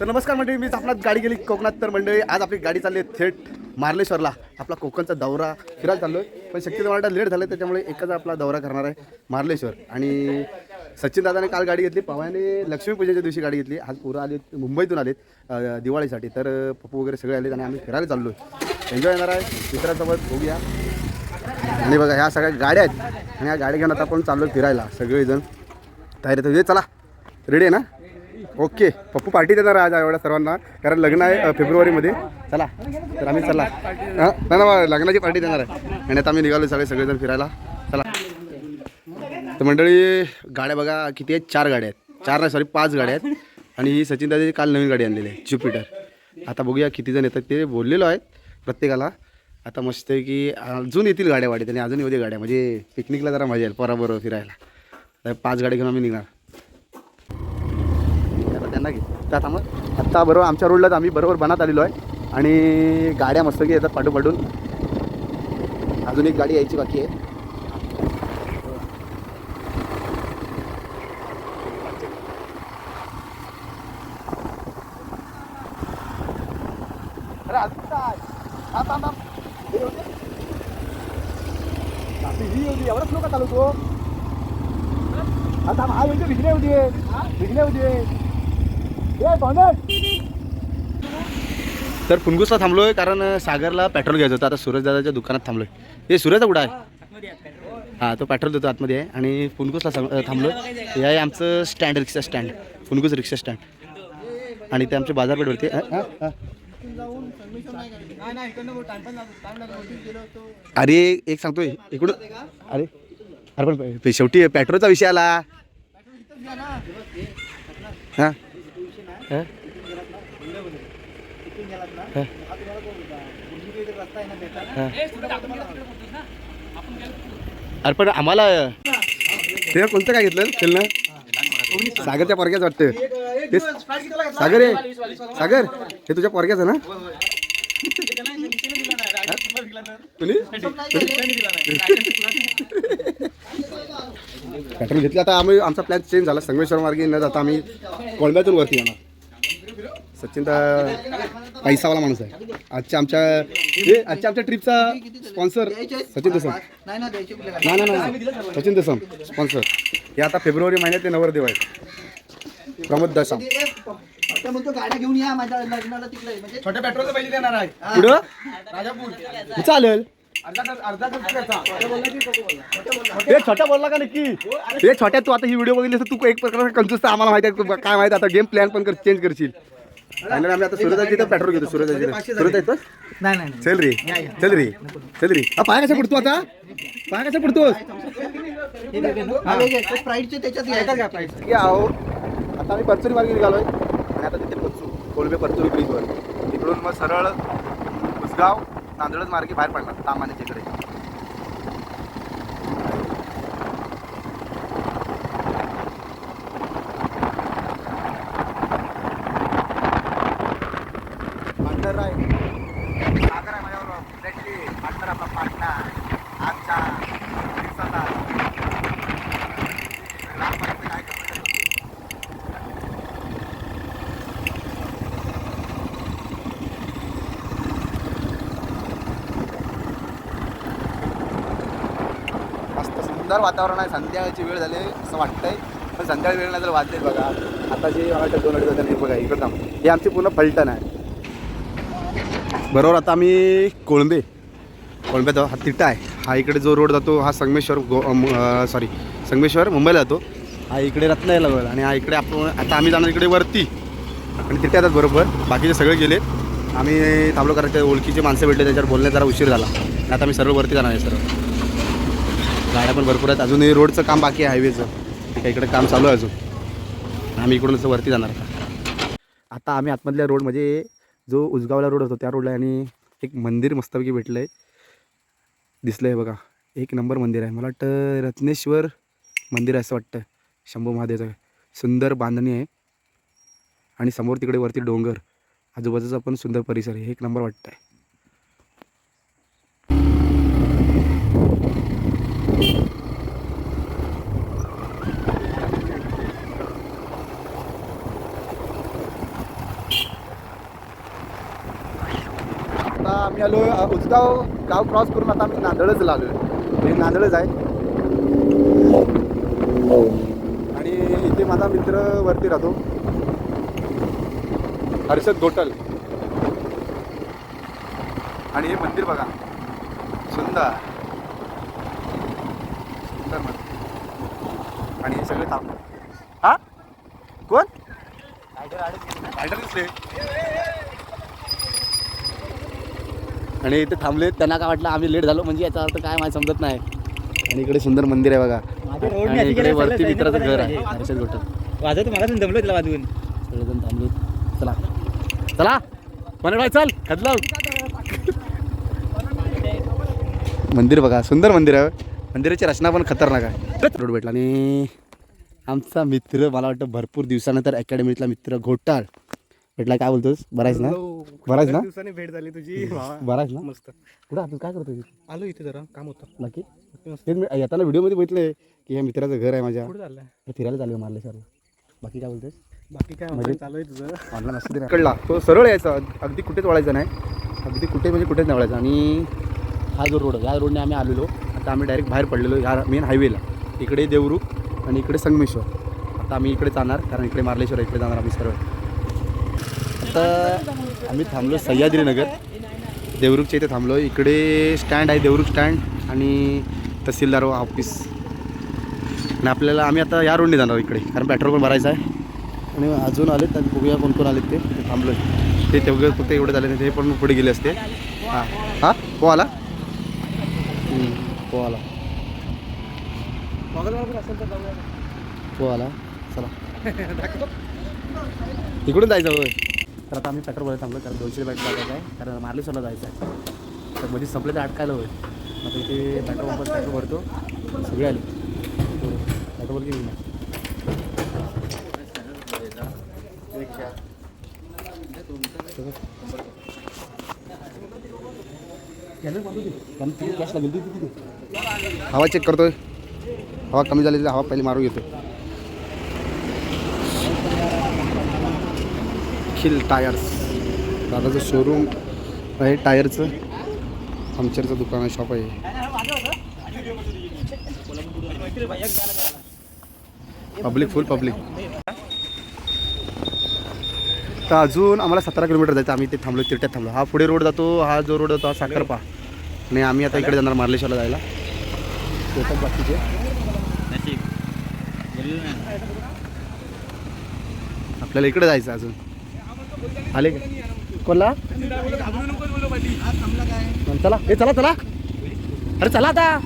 तर नमस्कार मंडळी मी आपणात गाडी गेली कोकणात. तर मंडळी आज आपली गाडी चालली आहे थेट मार्लेश्वरला. आपला कोकणचा दौरा फिरायला चाललो आहे पण शक्यतो मला लेट झालं त्याच्यामुळे एकच आपला दौरा करणार आहे मार्लेश्वर. आणि सचिन दादाने काल गाडी घेतली पवाने लक्ष्मीपूजेच्या दिवशी गाडी घेतली. आज पोरं आले मुंबईतून आलेत दिवाळीसाठी. तर पप्पू वगैरे सगळे आलेत आणि आम्ही फिरायला चाललो आहे एन्जॉय येणार आहे. मित्रासोबत बघूया. आणि बघा ह्या सगळ्या गाड्या आहेत. आणि ह्या गाडी घेऊन आता आपण चाललो फिरायला सगळेजण. तयारी तर चला रेडी आहे ना? ओके. पप्पू पार्टी देणार आज एवढ्या सर्वांना. कारण लग्न आहे फेब्रुवारीमध्ये. चला. तर आम्ही चला. हां नाही ना लग्नाची पार्टी देणार आहे. आणि आता आम्ही निघालो सगळे सगळेजण फिरायला. चला. तर मंडळी गाड्या बघा किती आहेत? चार गाड्या आहेत. चार नाही सॉरी पाच गाड्या आहेत. आणि ही सचिन दादाची काल नवीन गाडी आणलेली आहे ज्युपिटर आता बघूया किती जण येतात ते बोललेलो आहेत प्रत्येकाला. आता मस्त आहे की अजून येतील गाड्या वाढीत आणि अजून येऊ दे गाड्या. म्हणजे पिकनिकला जरा मजा येईल पोराबरोबर फिरायला. तर पाच गाड्या घेऊन आम्ही निघणार. त्यांना घे त्या थांबत आत्ता बरोबर आमच्या रोडलाच आम्ही बरोबर बनात आलेलो आहे. आणि गाड्या मस्त की येतात पाठोपाठून अजून एक गाडी यायची बाकी आहे. अरे अजून काय? एवढंच लोक चालू तो आता हा म्हणजे विघ्ने होती. विघ्ने होती. तर फुनगुसला थांबलोय कारण सागरला पेट्रोल घ्यायचं होतं. आता सूरज दादाच्या दुकानात थांबलोय. हे सूरज कुठं आहे? हां तो पेट्रोल देतो आतमध्ये आहे. आणि फुनगुसला सांग- थांबलोय. हे आहे आमचं stand rickshaw stand Phungus rickshaw stand आणि ते आमच्या बाजारपेठवरती अरे एक सांगतोय. इकडून. अरे अरे पण शेवटी पेट्रोलचा विषय आला. हां. हां? अरे पण आम्हाला ते कोणतं काय घेतलं खेळणं? सागरच्या पोरग्याच वाटतं ते सागर आहे सागर हे तुझ्या पोरग्याचं ना? पेट्रोल घेतलं. आता आम्ही आमचा प्लॅन चेंज झाला. संगमेश्वर मार्गे न जाता आम्ही कोळंब्यातून वरती येणार. सचिन तर पैसावाला माणूस आहे. आजच्या आमच्या हे आजच्या आमच्या ट्रिपचा स्पॉन्सर सचिन दसम. नाही ना नाही नाही नाही. सचिन दसम स्पॉन्सर हे आता फेब्रुवारी महिन्यात ते नवरदेव आहेत. प्रमोद दसम. आता म्हणतो गाड्या घेऊन या माझ्या लग्नाला तिकडे छोट्या पेट्रोलचं पैसे देणार आहे. पुढं चालेल. हे छोट्या बोलला का नक्की? हे छोट्या तू आता ही व्हिडिओ बघितली तर तू एक प्रकार कन्फ्युज तर आम्हाला माहिती आहे तू काय माहिती आता गेम प्लॅन पण कर चेंज करशील. आणि आम्ही आता सूरजाची इथं पेट्रोल घेतो. सूरजाची सूरज येतो नाही नाही चल रे. चल रे. चल रे. हा, पाय कशा पडतो आता? पाय कशा पडतोस? स्प्राईटचे त्याच्यात घ्यायचं. की आहो आता आम्ही परचुरी मार्गे निघालोय. आणि आता तिथे पोचू कोलबे परचुरी ब्रिजवर तिकडून मग सरळ उसगाव तांदूळच मार्गे बाहेर पडणार तामान्याच्या इकडे पार्टनर आहे सागर आहे माझ्याबरोबर फ्रेंडली पार्टनर आपला पार्टनर आमचा दिवसाचा लहानपणाचं काय करतो मस्त सुंदर वातावरण आहे. संध्याकाळची वेळ झाली असं वाटतंय. पण संध्याकाळी वेळ नाही तर वाजते बघा. आता जे मला वाटतं दोन अडीच नाही बघा इकडं थांब. हे आमची पूर्ण फलटण आहे. बरोबर आता आम्ही कोळंबे. कोळंब्यात हा तिटा आहे. हा इकडे जो रोड जातो हा संगमेश्वर गो सॉरी संगमेश्वर मुंबईला जातो. हा इकडे रत्नायला लागला आणि हा इकडे आपण आता आम्ही जाणार इकडे वरती. आणि तिथे येतात बरोबर. बाकीचे सगळे गेले आम्ही थांबलो करायचे ओळखीचे माणसं भेटले त्याच्यावर बोलण्यात जरा उशीर झाला. आणि आता आम्ही सर्व वरती जाणार आहे सर्व. गाड्या पण भरपूर आहेत. अजूनही रोडचं काम बाकी आहे हायवेचं ठीक आहे इकडे काम चालू आहे अजून. आम्ही इकडून असं वरती जाणार आता. आता आम्ही आतमधल्या रोड म्हणजे जो उजगावला रोड होतो त्या रोडला आणि एक मंदिर मस्तपैकी भेटलं आहे दिसलं आहे बघा. एक नंबर मंदिर आहे. मला वाटतं रत्नेश्वर मंदिर आहे असं वाटतं. शंभू महादेवाचं. सुंदर बांधणी आहे. आणि समोर तिकडे वरती डोंगर. आजूबाजूचा पण सुंदर परिसर आहे. एक नंबर वाटतं आहे आम्ही आलो अ, उचगाव गाव क्रॉस करून आता आम्ही नांदळच आलो हे नांदळच आहे. आणि इथे माझा मित्र वरती राहतो. हर्षद गोटल. आणि हे मंदिर बघा. सुंदर. सुंदर मंदिर. आणि हे सगळे थांब. हा? कोण? रायडर दिसले आणि इथे थांबले. त्यांना काय वाटलं आम्ही लेट झालो म्हणजे याचा अर्थ काय मला समजत नाही. आणि इकडे सुंदर मंदिर आहे बघा. आणि इकडे वरती मित्राचं घर आहे. हर्षद गोटल वाजवतो मला जमलो तिला वाजवून. सगळेजण थांबले चला. चला. मनोभाई चल. खदलाव मंदिर बघा सुंदर मंदिर आहे. मंदिराची रचना पण खतरनाक आहे. रोड भेटला. आणि आमचा मित्र मला वाटतं भरपूर दिवसानंतर अकॅडमीतला मित्र घोटाळ. भेटला काय बोलतोस? बरायच ना? बरायच ना? दिवसाने भेट झाली तुझी. बरायच ना? मस्त. कुठं आपण काय करतोय आलो इथे जरा काम होतं. नक्की तेच मी येताना व्हिडिओमध्ये बघितलंय की हे मित्राचं घर आहे माझ्या. कुठं चाललंय? फिरायला चालू मारले सरला बाकी काय बोलतोस? बाकी काय म्हणजे- चालू आहे तुझं? ऑनलाईन असू दे कळला तो सरळ यायचा. अगदी कुठेच वळायचा नाही. अगदी कुठे म्हणजे कुठेच नाही वळायचा. आणि हा जो रोड या रोडने आम्ही आलेलो. आता आम्ही डायरेक्ट बाहेर पडलेलो ह्या मेन हायवेला इकडे देवरुख आणि इकडे संगमेश्वर. आता आम्ही इकडे जाणार कारण इकडे मार्लेश्वर इकडे जाणार आम्ही सरळ. आता आम्ही थांबलो सह्याद्रीनगर. देवरुखच्या इथे थांबलो. इकडे स्टँड आहे देवरुख स्टँड आणि तहसीलदार ऑफिस आणि आपल्याला आम्ही आता या रोडने जाणार इकडे कारण पेट्रोल पण भरायचं आहे. आणि अजून आलेत तर बघूया कोण कोण आलेत ते. थांबलो ते तेवढे फक्त एवढे झाले नाही ते पण पुढे गेले असते. हां. हां? पो आला? पो आला? पो आला? चला. इकडून जायचं होय. तर आता आम्ही पेट्रोल भरायला थांबलो कारण दोनशे रुपये लागायचं आहे. कारण मार्लेश्वरला जायचं आहे तर मध्ये संपले तर अटकायला होईल. मग इथे पेट्रोल पंप पेट्रोल भरतो. सगळे आले. पेट्रोल किती नाही हवा चेक करतोय. हवा कमी झाली तर हवा पहिले मारून घेतो खिल टायर्स. दादाचं शोरूम आहे टायरचं. पंक्चरचं दुकान आहे शॉप आहे. पब्लिक फुल पब्लिक तर अजून आम्हाला सतरा किलोमीटर जायचं आम्ही ते थांबलो तिरट्यात थांबलो. हा पुढे रोड जातो हा जो रोड जातो हा साखरपा आणि आम्ही आता इकडे जाणार मार्लेश्वरला जायला. येतात बाकीचे. आपल्याला इकडे जायचं अजून. आले कोणला चला. हे चला चला. अरे चला आता.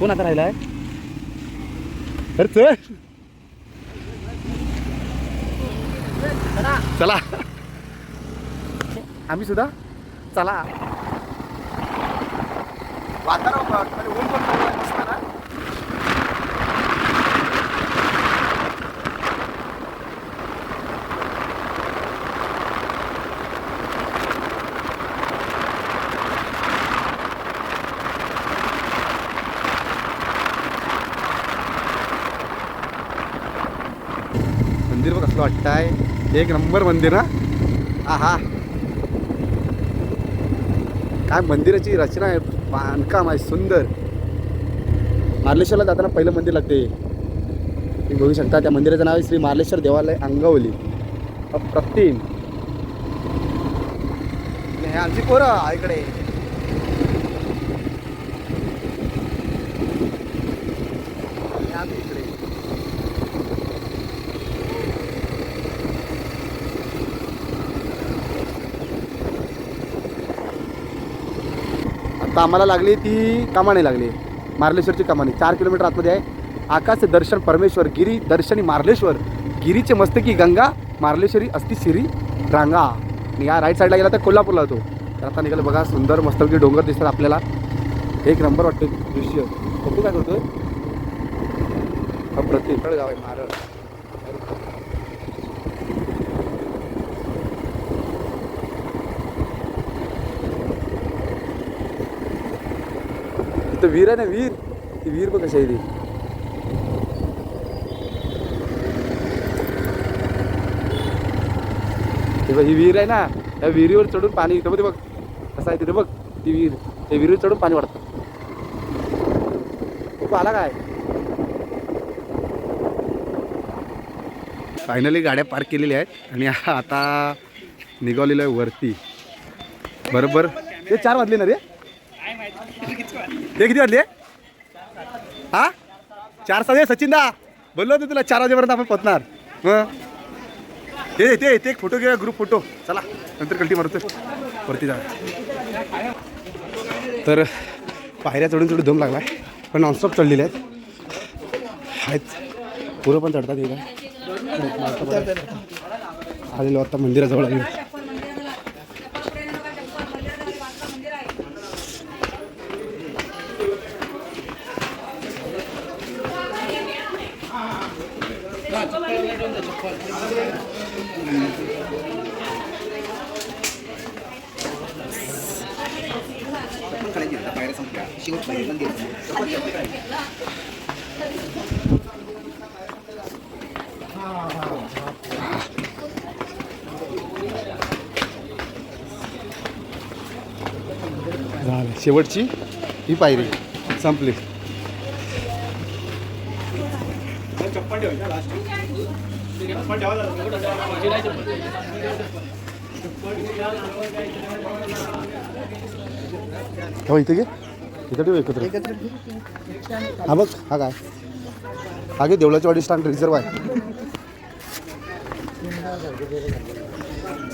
कोण आता राहिलाय? अरे चल. चला. आम्ही सुद्धा चला. वातावरण म्हणजे ऊन पण पडलंय मस्त ना मंदिर बघ कसलं वाटतं आहे. एक नंबर मंदिर ना आहा. काय मंदिराची रचना आहे. बांधकाम आहे सुंदर. मार्लेश्वरला जाताना पहिलं मंदिर लागते. तुम्ही बघू शकता त्या मंदिराचं नाव आहे श्री मार्लेश्वर देवालय अंगावली. अप्रतिम. हे आमची पोरं इकडे आणि आम्ही इकडे कामाला लागली ती कमाने लागली. मार्लेश्वरची कामाने. चार किलोमीटर आतमध्ये आहे. आकाश दर्शन परमेश्वर गिरी दर्शनी मार्लेश्वर. गिरीचे मस्तकी गंगा मार्लेश्वरी अस्ति सिरी रांगा. आणि या राईट साईडला गेला तर कोल्हापूरला होतो तर आता निघालं बघा सुंदर मस्तपैकी डोंगर दिसतात आपल्याला. एक नंबर वाटतं दृश्य. बघू काय करतोय अप्रतिम गाव आहे महाराष्ट्र इथं वीर आहे ना वीर. ती वीर बघ कशी आहे ती. हे बघ, ही विहीर आहे ना या विहिरीवर चढून पाणी इथं बघ ते बघ कसं आहे तिथे बघ ती विहीर त्या विहिरीवर चढून पाणी वाढतं. खूप आला काय? फायनली गाड्या पार्क केलेल्या आहेत आणि आता निघालेलो आहे वरती. बरोबर? ते चार वाजले ना रे. ते किती वाजले? हा? चार साडे सचिन दा बोललो होतो तुला चार वाजेपर्यंत आपण पोचणार. मग ते ते ते एक फोटो घेऊया ग्रुप फोटो चला नंतर कल्टी मारतो. वरती जा. तर पायऱ्या चढून चढून दम लागला पण नॉनस्टॉप चढलेले आहेत. आहेत. पुरं पण चढतात हे काय आलेलो आता मंदिराजवळ आलेलो. झालं. शेवटची? ही पायरी. संपली. हो इथे घे. इथं ठेव एकत्र. हा बघ हा काय? हा घे देवळाची वाडी स्टँड रिझर्व आहे.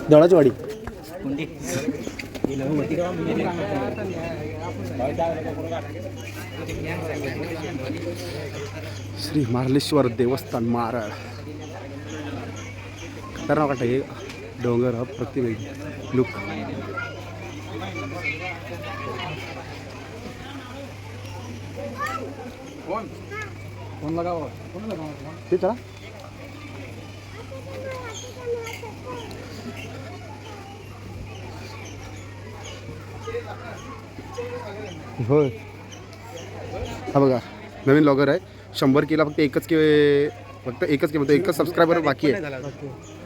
देवळाची वाडी श्री मार्लेश्वर देवस्थान मारळ खतरनाक वाटतं हे डोंगर हा प्रतिवेग लुक ते चला. होय. हा बघा नवीन लॉगर आहे. शंभर केला फक्त एकच के फक्त एकच के म्हणतो एकच सबस्क्रायबर बाकी आहे.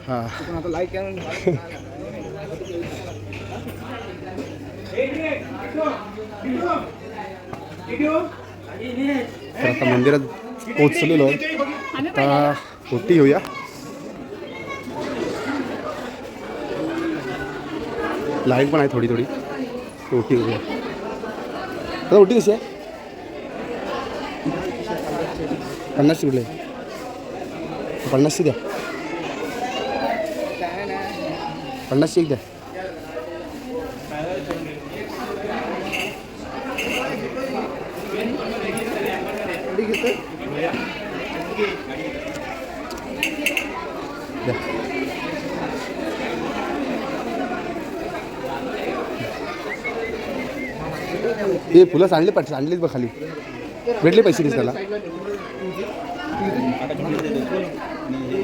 हां. आता लाईक आता मंदिरात पोचलेलो आहे. आता ओटी घेऊया लाइट पण आहे थोडी थोडी. ओटी घेऊया आता ओटी कशी आहे पन्नासशे रुपये पन्नासशे हे फुलं सांडली पाठ सांडलीच बघ खाली. भेटले पैसे दिस त्याला?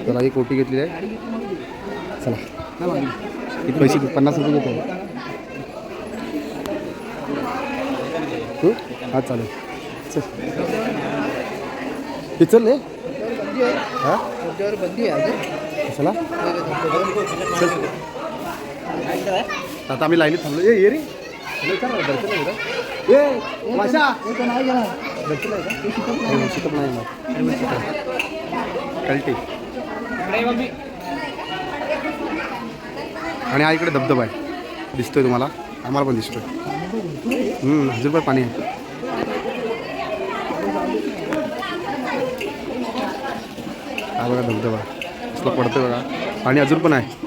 त्याला एक कोटी घेतली आहे. चला. किती पैसे पन्नास रुपये घेतो तू हा चालेल. चल. हे चल रे. चला चल. आता आम्ही लाईनीत थांबलो. ये रे. दर्शन आहे आणि हा इकडे धबधबा आहे. दिसतोय तुम्हाला? आम्हाला पण दिसतोय. हम्म, अजून पण पाणी आहे. हा बघा धबधबा. कसला पडतोय बघा. पाणी अजून पण आहे.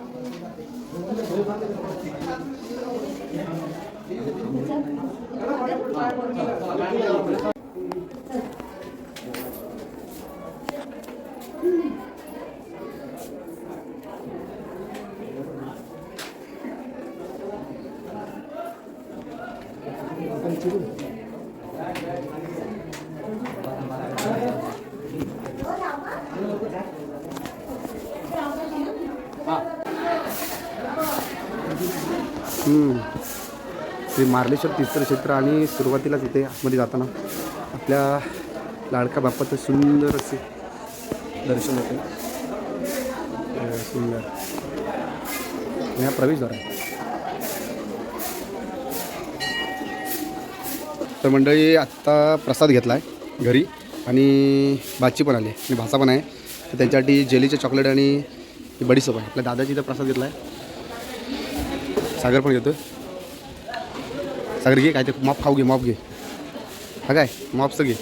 Thank you. मार्लेश्वर तीर्थक्षेत्र आणि सुरुवातीलाच इथे आतमध्ये जाताना आपल्या लाडका बाप्पाचं सुंदर असे दर्शन होते. सुंदर. आणि हा प्रवेशद्वार आहे. तर मंडळी आत्ता प्रसाद घेतला आहे घरी आणि भाची पण आली आहे. आणि भासा पण आहे. तर त्यांच्यासाठी जेलीचे चॉकलेट आणि ही बडीसोप आहे. आपल्या दादाची इथं प्रसाद घेतला आहे सागर पण घेतो सागर घे काय ते मॉप खाऊ घे मॉप घे. हा काय? मॉपचं घे.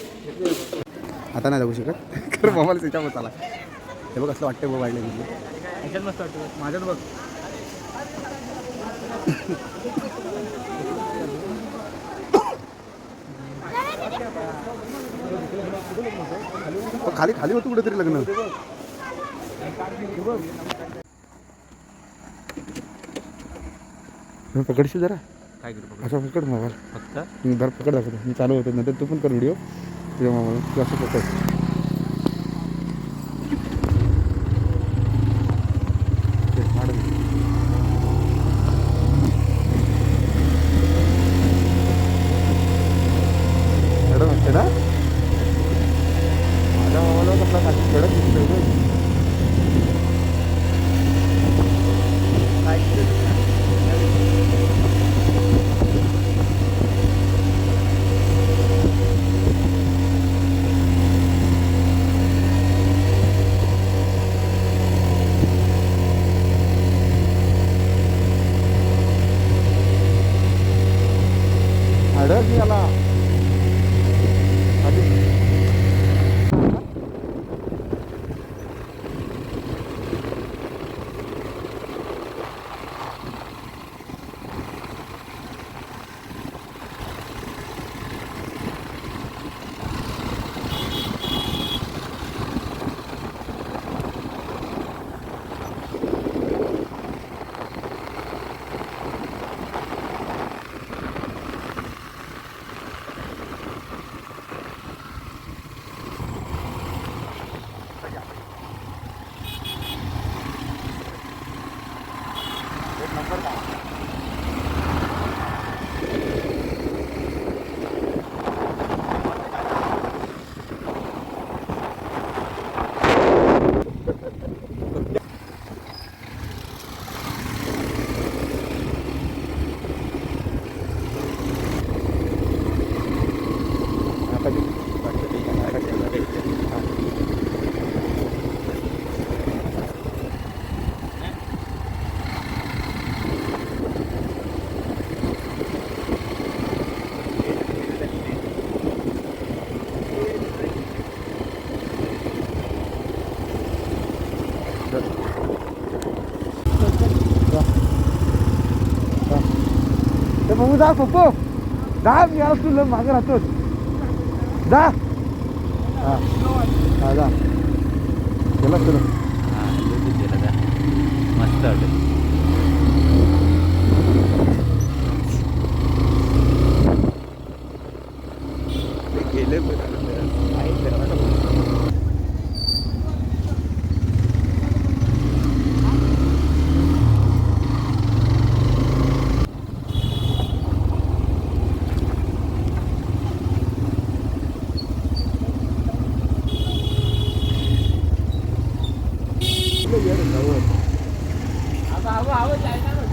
आता नाही जाऊ शकत. कारण मामाला त्याच्यामध्ये आला. हे बघ असं वाटतं बघ वाढलं मस्त वाटतं माझ्यात बघ. खाली खाली होतं कुठेतरी लग्न. पकडशील जरा? काय करू असं पकड मोबाईल. फक्त? मी पकड दाखवतो. मी चालू होतो. नंतर तू पण कर व्हिडिओ. तुझ्या मोबाईल तू असं पकड ضعفه فوق. دعمني على طول لما حضرها توت. ده؟ آه. آه. ده. يلا كده. مسترد ليه ليه